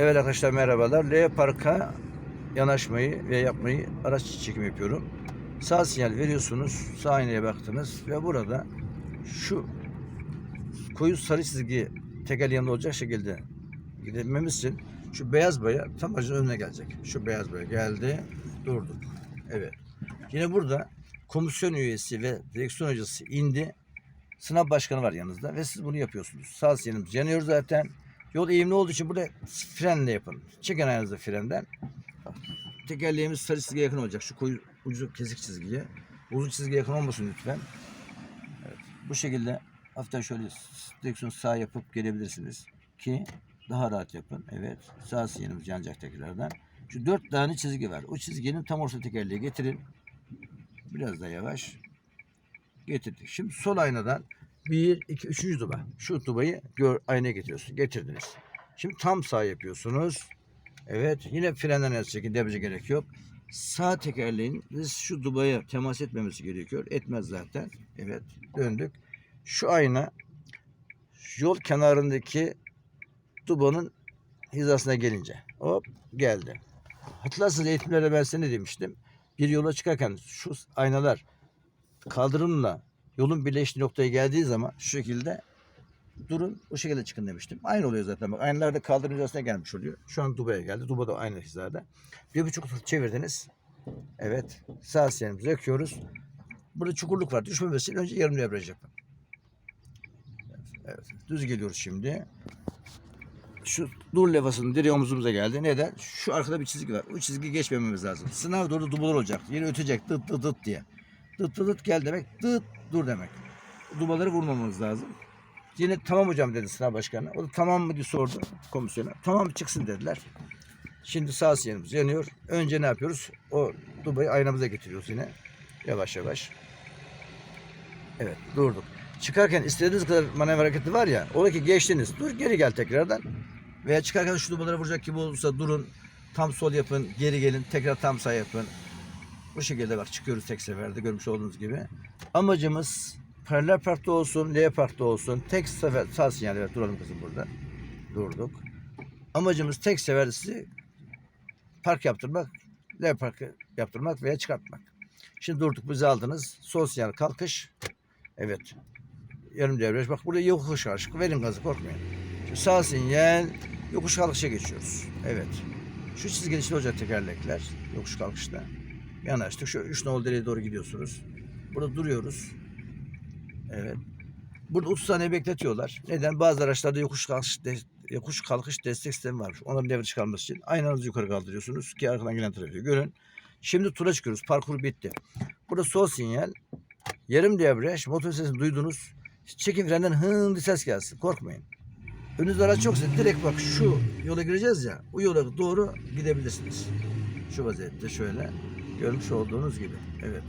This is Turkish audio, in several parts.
Evet arkadaşlar merhabalar. L Park'a yanaşmayı ve yapmayı araç çekim yapıyorum. Sağ sinyal veriyorsunuz. Sağ aynaya baktınız ve burada şu koyu sarı çizgi tekel yanında olacak şekilde gidilmemiz için şu beyaz boya tam aracın önüne gelecek. Şu beyaz boya geldi. Durduk. Evet. Yine burada komisyon üyesi ve direksiyon hocası indi. Sınav başkanı var yanınızda ve siz bunu yapıyorsunuz. Sağ sinyalimiz yanıyor zaten. Yol eğimli olduğu için burada frenle yapın. Çekin ayağınızı frenden. Tekerleğimiz sarı çizgiye yakın olacak. Şu koyu ucu kesik çizgiye. Uzun çizgiye yakın olmasın lütfen. Evet. Bu şekilde hafiften şöyle direksiyonu sağ yapıp gelebilirsiniz. Ki daha rahat yapın. Evet. Sağ sinyalimiz yanacak tekrardan. Şu dört tane çizgi var. O çizginin tam orta tekerleği getirin. Biraz da yavaş. Getirdik. Şimdi sol aynadan bir, iki, üçüncü duba. Şu dubayı gör, aynaya getiriyorsunuz. Getirdiniz. Şimdi tam sağ yapıyorsunuz. Evet. Yine frenden el çekin. Debrice gerek yok. Sağ tekerleğin şu dubaya temas etmemesi gerekiyor. Etmez zaten. Evet. Döndük. Şu ayna yol kenarındaki dubanın hizasına gelince. Hop geldi. Hatırlarsınız eğitimlerde ben size ne demiştim? Bir yola çıkarken şu aynalar kaldırımla yolun birleştiği noktaya geldiği zaman şu şekilde durun o şekilde çıkın demiştim. Aynı oluyor zaten. Bak aynalar da kaldırım hizasına gelmiş oluyor. Şu an Dubai'ye geldi. Duba da aynı hizada. Bir buçuk tur çevirdiniz. Evet. Sağ sinyalimizi yakıyoruz. Burada çukurluk var. Düşmemesi önce yarım devraj yapın. Evet. Düz geliyoruz şimdi. Şu dur levhasının direği omuzumuza geldi. Neden? Şu arkada bir çizgi var. O çizgi geçmememiz lazım. Sınav doğru dubalar olacak. Yine ötecek. Dıt dıt dıt diye. Dıt dıt dıt gel demek. Dıt dur demek. Dubaları vurmamamız lazım. Yine tamam hocam dedi sınav başkanı. O da tamam mı diye sordu komisyona. Tamam çıksın dediler. Şimdi sağ sinyalimiz yanıyor. Önce ne yapıyoruz? O dubayı aynamıza getiriyoruz yine. Yavaş yavaş. Evet durduk. Çıkarken istediğiniz kadar manevra hareketi var ya. Oradaki geçtiniz. Dur geri gel tekrardan. Veya çıkarken şu dubalara vuracak gibi olursa durun. Tam sol yapın. Geri gelin. Tekrar tam sağ yapın. Bu şekilde bak çıkıyoruz tek seferde görmüş olduğunuz gibi. Amacımız paralel parkta olsun, L parkta olsun. Tek sefer sağ sinyal ver. Duralım kızım burada. Durduk. Amacımız tek sefer sizi park yaptırmak, L parkı yaptırmak veya çıkartmak. Şimdi durduk bizi aldınız. Sol sinyal kalkış. Evet. Yarım devraj. Bak burada yokuş aşık. Verin gazı korkmayın. Şimdi sağ sinyal yokuş kalkışa geçiyoruz. Evet. Şu çizginin içinde olacak tekerlekler. Yokuş kalkışta. Yanaştık. Şu üç nolu direğe doğru gidiyorsunuz. Burada duruyoruz. Evet. Burada 30 saniye bekletiyorlar. Neden? Bazı araçlarda yokuş kalkış, de- yokuş kalkış destek sistemi var. Onların devre çıkarması için aynanızı yukarı kaldırıyorsunuz ki arkadan gelen trafiği görün. Şimdi tura çıkıyoruz. Parkur bitti. Burada sol sinyal. Yarım devraj. Motor sesini duydunuz. Çekin frenden hın bir ses gelsin. Korkmayın. Önünüzde araç yoksa direkt bak şu yola gireceğiz ya. O yola doğru gidebilirsiniz. Şu vaziyette şöyle. Görmüş olduğunuz gibi. Evet.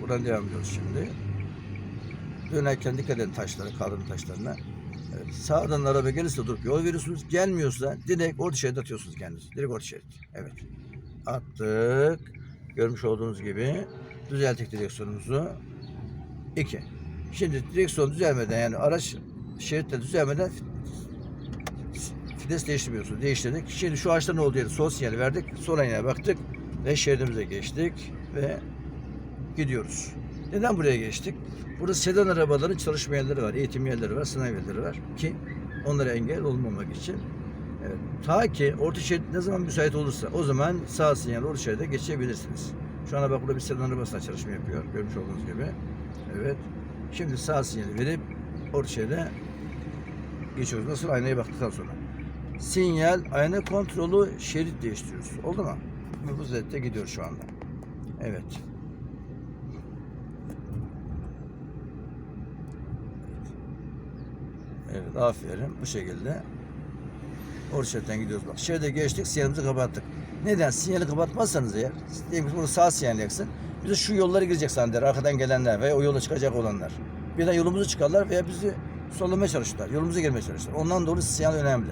Buradan devam ediyoruz şimdi. Dönerken dikkat edin taşlara, kaldırım taşlarına. Evet. Sağdan araba gelirse durup yol veriyorsunuz. Gelmiyorsa direkt orta şerit atıyorsunuz kendinizi. Direkt orta şerit. Evet. Attık. Görmüş olduğunuz gibi düzelttik direksiyonumuzu. İki. Şimdi direksiyon düzelmeden yani araç şeritte düzelmeden vites değiştirmiyorsunuz. Değiştirdik. Şimdi şu ağaçta ne oldu yeri sol sinyali verdik. Sol aynaya baktık ve şeridimize geçtik ve gidiyoruz. Neden buraya geçtik? Burada sedan arabaların çalışma yerleri var, eğitim yerleri var, sınav yerleri var ki onlara engel olmamak için. Evet. Ta ki orta şerit ne zaman müsait olursa o zaman sağ sinyal orta şeride geçebilirsiniz. Şu anda bak burada bir sedan arabası çalışma yapıyor. Görmüş olduğunuz gibi. Evet. Şimdi sağ sinyali verip orta şeride geçiyoruz. Nasıl aynaya baktıktan sonra. Sinyal, ayna kontrolü, şerit değiştiriyoruz. Oldu mu? Bu vaziyette gidiyor şu anda. Evet. Evet aferin bu şekilde. Orta şeritten gidiyoruz bak. Şeride geçtik sinyalimizi kapattık. Neden? Sinyali kapatmazsanız eğer diyelim ki burada sağ sinyal yaksın. Bize şu yollara girecek zanneder arkadan gelenler veya o yola çıkacak olanlar. Birden yolumuzu çıkarlar veya bizi sollamaya çalışırlar. Yolumuza girmeye çalışırlar. Ondan dolayı sinyal önemli.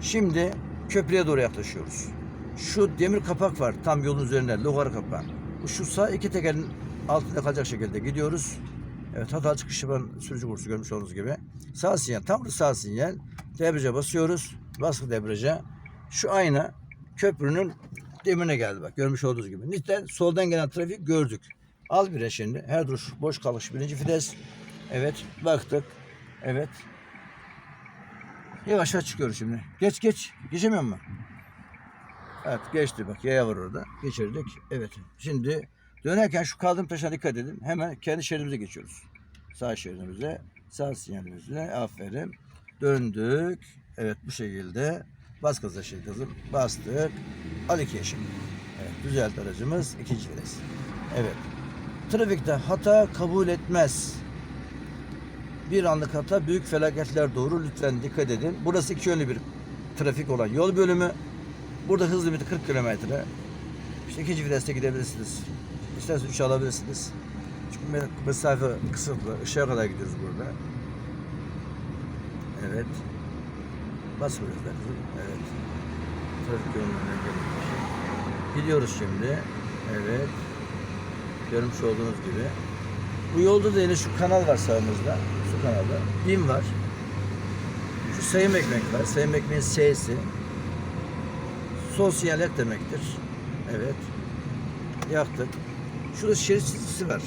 Şimdi köprüye doğru yaklaşıyoruz. Şu demir kapak var tam yolun üzerinde logar kapağı. Şu sağ iki tekerin altında kalacak şekilde gidiyoruz. Evet hata çıkış yapan sürücü kursu görmüş olduğunuz gibi. Sağ sinyal tam da sağ sinyal. Debriyaja basıyoruz. Baskı debriyaja. Şu ayna köprünün demine geldi bak görmüş olduğunuz gibi. Nitten soldan gelen trafiği gördük. Al bire şimdi. Her duruş boş kalış birinci fides. Evet baktık. Evet. Yavaş yavaş çıkıyoruz şimdi. Geç geç. Geçemiyor mu? Evet geçti bak yaya var orada. Geçirdik. Evet. Şimdi dönerken şu kaldırım taşına dikkat edin. Hemen kendi şeridimize geçiyoruz. Sağ şeridimize. Sağ sinyalimizle. Aferin. Döndük. Evet bu şekilde. Bas gaza şey kızım. Bastık. Al ikiye şimdi. Evet düzeltti aracımız. ikinci vites. Evet. Trafikte hata kabul etmez. Bir anlık hata büyük felaketler doğurur. Lütfen dikkat edin. Burası iki yönlü bir trafik olan yol bölümü. Burada hız limiti 40 kilometre. İşte ikinci viteste gidebilirsiniz. İsterseniz 3 alabilirsiniz. Çünkü me- mesafe kısıtlı. Işığa kadar gidiyoruz burada. Evet. Bas biraz da. Evet. Trafik yoluna geldik. Gidiyoruz şimdi. Evet. Görmüş olduğunuz gibi. Bu yolda da yine şu kanal var sağımızda. Su kanalı. BİM var. Şu sayım ekmek var. Sayım ekmeğin S'si. Sosyal et demektir. Evet. Yaktık. Şurada şerit çizgisi var.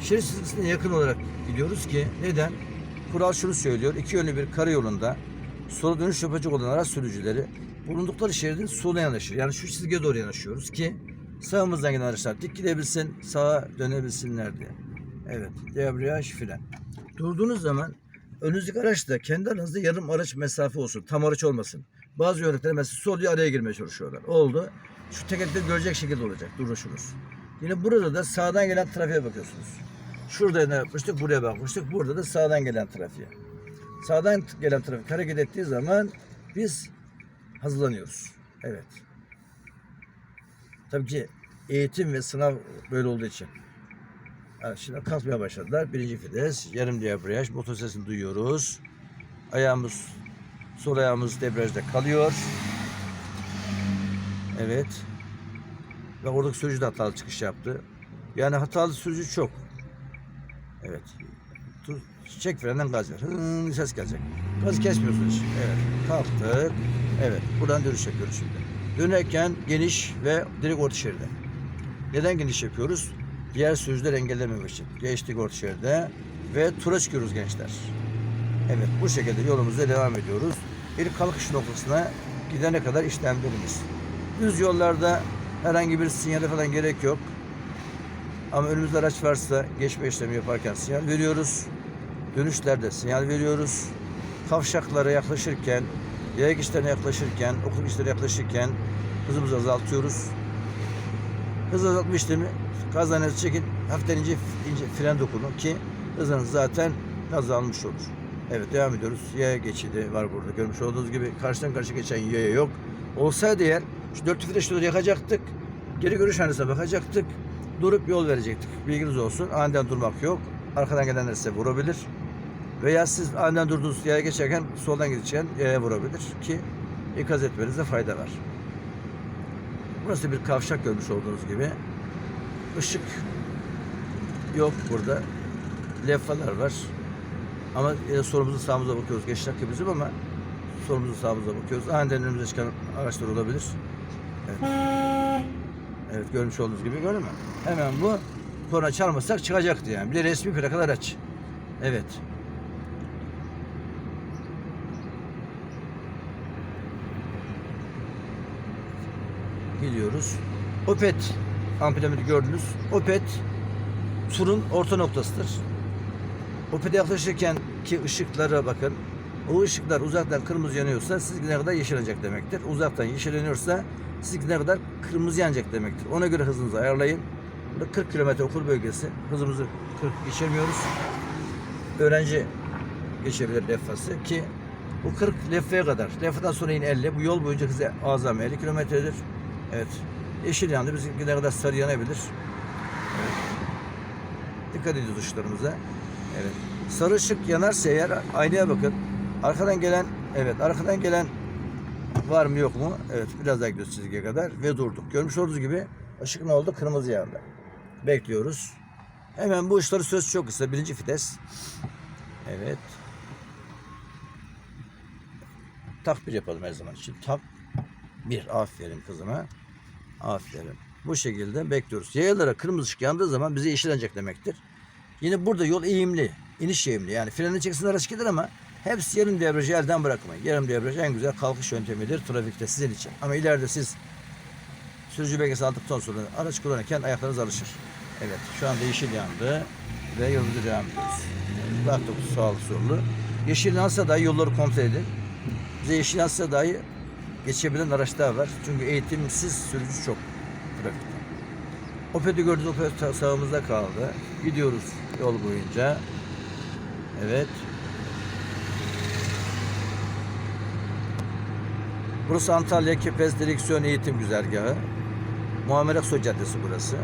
Şerit çizgisine yakın olarak gidiyoruz ki neden? Kural şunu söylüyor. İki yönlü bir karayolunda sola dönüş yapacak olan araç sürücüleri bulundukları şeridin soluna yanaşır. Yani şu çizgiye doğru yanaşıyoruz ki sağımızdan giden araçlar dik gidebilsin, sağa dönebilsinler diye. Evet, debriyaj fren. Durduğunuz zaman önünüzdeki araç da kendi aranızda yarım araç mesafe olsun. Tam araç olmasın. Bazı yönetmenler mesela sol diye araya girmeye çalışıyorlar. Oldu. Şu tekerlekleri görecek şekilde olacak duruşunuz. Yine burada da sağdan gelen trafiğe bakıyorsunuz. Şurada ne yapmıştık? Buraya bakmıştık. Burada da sağdan gelen trafiğe. Sağdan gelen trafik hareket ettiği zaman biz hazırlanıyoruz. Evet. Tabii ki eğitim ve sınav böyle olduğu için. Evet, şimdi kalkmaya başladılar. Birinci fides, yarım debriyaj, motor sesini duyuyoruz. Ayağımız, sol ayağımız debriyajda kalıyor. Evet. Ve oradaki sürücü de hatalı çıkış yaptı. Yani hatalı sürücü çok. Evet. Çek frenden gaz ver. Hıın ses gelecek. Gazı kesmiyorsun hiç. Evet. Kalktık. Evet. Buradan dönüş yapıyoruz şimdi. Dönerken geniş ve direkt orta şeride. Neden geniş yapıyoruz? Diğer sürücüler engellememek için. Geçtik orta şeride ve tura çıkıyoruz gençler. Evet bu şekilde yolumuza devam ediyoruz. Bir kalkış noktasına gidene kadar işlemlerimiz. Düz yollarda herhangi bir sinyale falan gerek yok. Ama önümüzde araç varsa geçme işlemi yaparken sinyal veriyoruz. Dönüşlerde sinyal veriyoruz. Kavşaklara yaklaşırken, yaya geçişlerine yaklaşırken, okul geçişlerine yaklaşırken hızımızı azaltıyoruz. Hız azaltma işlemi gazlarınızı çekin, hafiften ince, ince fren dokunun ki hızınız zaten gaz almış olur. Evet devam ediyoruz. Yaya geçidi var burada. Görmüş olduğunuz gibi karşıdan karşı geçen yaya yok. Olsaydı eğer şu dört fiteşleri yakacaktık. Geri görüş hanesine bakacaktık. Durup yol verecektik. Bilginiz olsun. Aniden durmak yok. Arkadan gelenler size vurabilir. Veya siz aniden durduğunuz yaya geçerken soldan gidecekken yaya vurabilir ki ikaz etmenize fayda var. Burası bir kavşak görmüş olduğunuz gibi. Işık yok burada. Levhalar var. Ama e, solumuza sağımıza bakıyoruz. Geç dakika bizim ama solumuza sağımıza bakıyoruz. Aniden önümüze çıkan araçlar olabilir. Evet. Evet görmüş olduğunuz gibi gördün mü? Hemen bu korna çalmasak çıkacaktı yani. Bir de resmi plakalı araç. Evet. Gidiyoruz. Opet ampilamidi gördünüz. Opet turun orta noktasıdır. Opet'e yaklaşırken ki ışıklara bakın. O ışıklar uzaktan kırmızı yanıyorsa siz gidene kadar yeşil yanacak demektir. Uzaktan yeşil yanıyorsa siz gidene kadar kırmızı yanacak demektir. Ona göre hızınızı ayarlayın. Burada 40 kilometre okul bölgesi. Hızımızı 40 geçirmiyoruz. Öğrenci geçebilir leffası ki bu 40 leffeye kadar. Leffadan sonra yine 50. Bu yol boyunca hızı azami 50 kilometredir. Evet. Yeşil yandı. Biz gidene kadar sarı yanabilir. Dikkat ediyoruz ışıklarımıza. Evet. Sarı ışık yanarsa eğer aynaya bakın. Arkadan gelen evet arkadan gelen var mı yok mu? Evet biraz daha gidiyoruz çizgiye kadar ve durduk. Görmüş olduğunuz gibi ışık ne oldu? Kırmızı yandı. Bekliyoruz. Hemen bu uçları söz çok kısa. Birinci fites. Evet. Tak bir yapalım her zaman için. Tak bir. Aferin kızıma. Aferin. Bu şekilde bekliyoruz. Yayalara kırmızı ışık yandığı zaman bize yeşillenecek demektir. Yine burada yol eğimli. iniş eğimli. Yani freni çeksin araç gider ama hepsi yarım debriyajı elden bırakmayın. Yarım debriyaj en güzel kalkış yöntemidir trafikte sizin için. Ama ileride siz sürücü belgesi aldıktan sonra araç kullanırken ayaklarınız alışır. Evet şu anda yeşil yandı ve yolumuza devam ediyoruz. Baktık sağlı sollu. Yeşil yansa dahi yolları kontrol edin. Bize yeşil yansa dahi geçebilen araçlar var. Çünkü eğitimsiz sürücü çok trafikte. Opet'i gördünüz, Opet sağımızda kaldı. Gidiyoruz yol boyunca. Evet. Burası Antalya Kepez Direksiyon Eğitim Güzergahı. Muammer Aksoy Caddesi burası.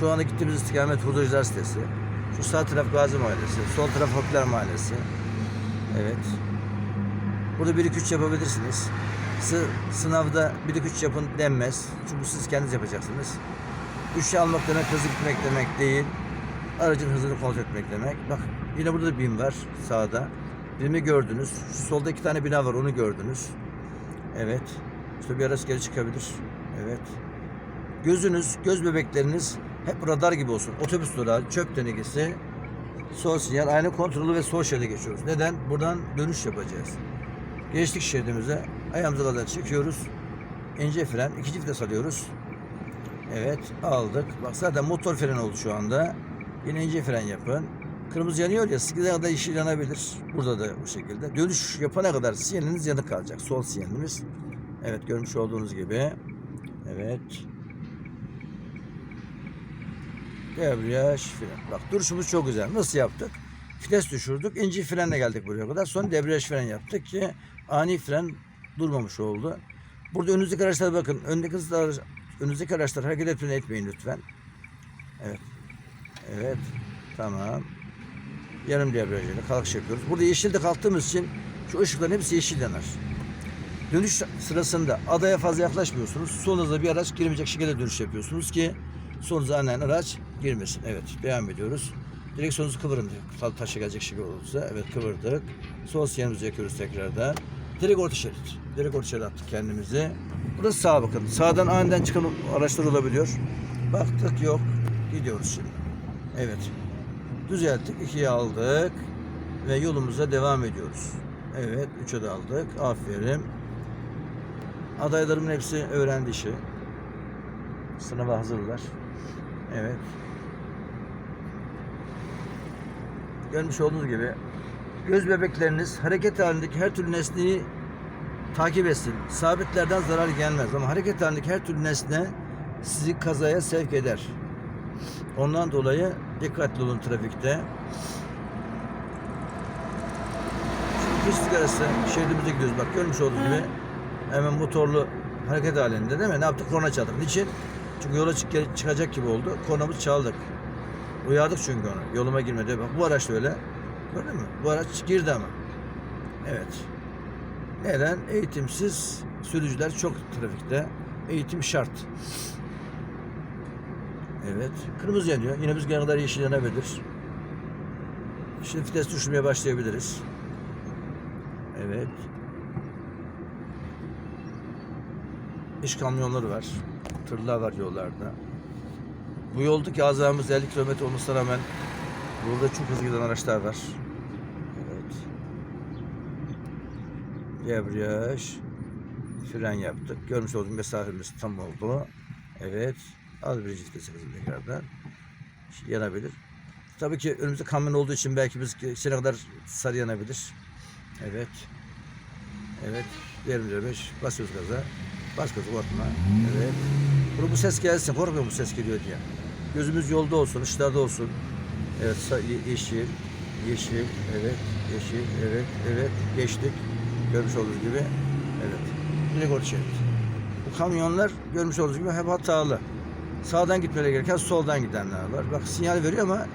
Şu anda gittiğimiz istikamet Hurdacılar sitesi. Şu sağ taraf Gazi Mahallesi, sol taraf Hoplar Mahallesi. Evet. Burada 1-2-3 yapabilirsiniz. Sı- sınavda 1-2-3 yapın denmez. Çünkü siz kendiniz yapacaksınız. 3 almak demek hızlı gitmek demek değil. Aracın hızını kontrol etmek demek. Bak yine burada da BİM var sağda. BİM'i gördünüz. Şu solda iki tane bina var onu gördünüz. Evet. İşte bir araç geri çıkabilir. Evet. Gözünüz, göz bebekleriniz hep radar gibi olsun. Otobüs durağı, çöp tenekesi, sol sinyal, aynı kontrolü ve sol şeride geçiyoruz. Neden? Buradan dönüş yapacağız. Geçtik şeridimize. Ayağımıza kadar çıkıyoruz. İnce fren, ikinci vites alıyoruz. Evet, aldık. Bak zaten motor fren oldu şu anda. Yine ince fren yapın. Kırmızı yanıyor ya, sizde kadar yeşil yanabilir. Burada da bu şekilde. Dönüş yapana kadar sinyaliniz yanık kalacak. Sol sinyalimiz. Evet, görmüş olduğunuz gibi. Evet. Debriyaj, fren. Bak duruşumuz çok güzel. Nasıl yaptık? Vites düşürdük. ince frenle geldik buraya kadar. Sonra debriyaj fren yaptık ki ani fren durmamış oldu. Burada önünüzdeki araçlara bakın. Öndeki araç, önünüzdeki araçlar hareket etmeyin etmeyin lütfen. Evet. Evet. Tamam. Yarım debriyajıyla kalkış yapıyoruz. Burada yeşilde kalktığımız için şu ışıkların hepsi yeşil yanar. Dönüş sırasında adaya fazla yaklaşmıyorsunuz. Solunuza bir araç girmeyecek şekilde dönüş yapıyorsunuz ki solunuza anan araç girmesin. Evet devam ediyoruz. Direksiyonunuzu kıvırın. Ta- Taşa gelecek şekilde olursa. Evet kıvırdık. Sol sinyalimizi yakıyoruz tekrardan. Direkt orta şerit. Direkt orta şerit attık kendimizi. Burası sağa bakın. Sağdan aniden çıkan araçlar olabiliyor. Baktık yok. Gidiyoruz şimdi. Evet. Düzelttik. ikiye aldık. Ve yolumuza devam ediyoruz. Evet. Üçe de aldık. Aferin. Adaylarımın hepsi öğrendi işi. Sınava hazırlar. Evet. Görmüş olduğunuz gibi göz bebekleriniz hareket halindeki her türlü nesneyi takip etsin. Sabitlerden zarar gelmez ama hareket halindeki her türlü nesne sizi kazaya sevk eder. Ondan dolayı dikkatli olun trafikte. Şimdi kış sigarası şeridimize gidiyoruz. Bak görmüş olduğunuz gibi hemen motorlu hareket halinde değil mi? Ne yaptık? Korna çaldık. Niçin? Çünkü yola çık- çıkacak gibi oldu. Kornamızı çaldık. Uyardık çünkü onu. Yoluma girmedi. Bak bu araç da öyle. Gördün mü? Bu araç girdi ama. Evet. Neden? Eğitimsiz sürücüler çok trafikte. Eğitim şart. Evet. Kırmızı yanıyor. Yine biz kadar yeşil yanabilir. Şimdi vites düşürmeye başlayabiliriz. Evet. İş kamyonları var. Tırlar var yollarda. Bu yoldaki azamız 50 km olmasına rağmen burada çok hızlı giden araçlar var. Evet. Debriyaj. Fren yaptık. Görmüş olduğunuz mesafemiz tam oldu. Evet. Az bir hızlı tekrardan. Yanabilir. Tabii ki önümüzde kamyon olduğu için belki biz içine kadar sarı yanabilir. Evet. Evet. 25. Basıyoruz gaza. Bas gaza korkma. Evet. Bunu bu ses gelsin. Korkmuyor bu ses geliyor diye. Gözümüz yolda olsun, ışıklarda olsun. Evet, yeşil, yeşil, evet, yeşil, evet, evet, geçtik. Görmüş olduğunuz gibi, evet. Orta şerit. Bu kamyonlar görmüş olduğunuz gibi hep hatalı. Sağdan gitmeleri gereken soldan gidenler var. Bak sinyal veriyor ama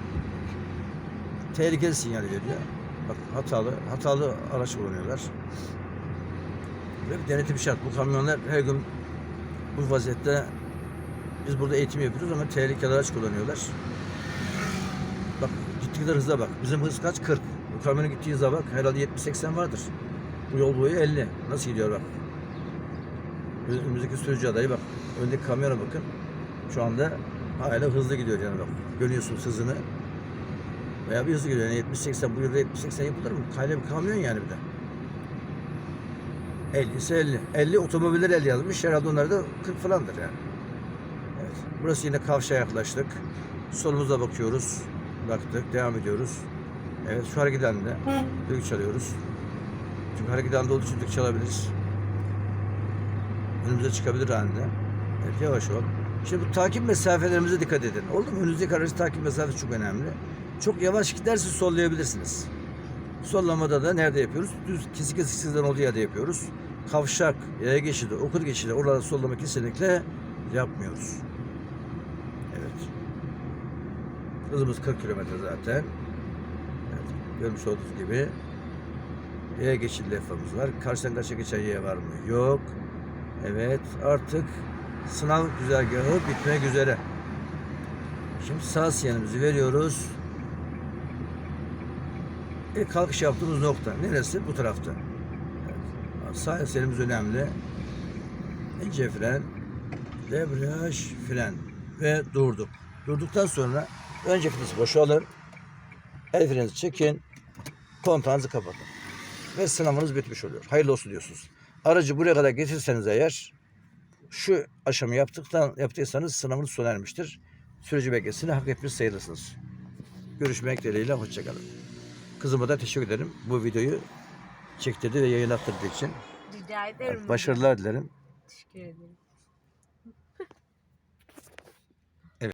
tehlikeli sinyal veriyor. Bak hatalı, hatalı araç kullanıyorlar. Ve denetim şart. Bu kamyonlar her gün bu vaziyette biz burada eğitim yapıyoruz ama tehlikeli araç kullanıyorlar. Gittiği kadar hıza bak. Bizim hız kaç? 40. Bu kamyonun gittiği hıza bak. Herhalde 70-80 vardır. Bu yol boyu 50. Nasıl gidiyor bak. Önümüzdeki sürücü adayı bak. Öndeki kamyona bakın. Şu anda hala hızlı gidiyor yani bak. Görüyorsunuz hızını. Veya bir hızlı gidiyor. Yani 70-80 bu yılda 70-80 yapılır mı? Kayla bir kamyon yani bir de. 50 ise 50. 50 otomobiller 50 yazmış. Herhalde onlar da 40 falandır yani. Evet. Burası yine kavşağa yaklaştık. Solumuza bakıyoruz. Baktık. Devam ediyoruz. Evet şu hareket halinde düdük çalıyoruz. Çünkü hareket halinde olduğu için düdük çalabiliriz. Önümüze çıkabilir halinde. Evet yavaş ol. Şimdi bu takip mesafelerimize dikkat edin. Oldu mu? Önünüzdeki aracı takip mesafesi çok önemli. Çok yavaş giderse sollayabilirsiniz. Sollamada da nerede yapıyoruz? Düz kesik kesik çizgilerin olduğu yerde yapıyoruz. Kavşak, yaya geçidi, okur geçidi oralarda sollama kesinlikle yapmıyoruz. Evet. Hızımız 40 kilometre zaten. Evet. Görmüş olduğunuz gibi yaya geçidi levhamız var. Karşıdan karşıya geçen yaya var mı? Yok. Evet. Artık sınav güzergahı bitmek üzere. Şimdi sağ sinyalimizi veriyoruz. İlk kalkış yaptığımız nokta. Neresi? Bu tarafta. Evet. Sağ eserimiz önemli. İnce fren, debriyaj, fren ve durduk. Durduktan sonra önce vitesi boşalın. El freninizi çekin. Kontağınızı kapatın. Ve sınavınız bitmiş oluyor. Hayırlı olsun diyorsunuz. Aracı buraya kadar getirseniz eğer şu aşamı yaptıktan yaptıysanız sınavınız sona ermiştir. Sürücü belgesini hak etmiş sayılırsınız. Görüşmek dileğiyle hoşçakalın. Kızıma da teşekkür ederim bu videoyu çektirdi ve yayınlattırdığı için. Rica ederim. Başarılar dilerim. Teşekkür ederim.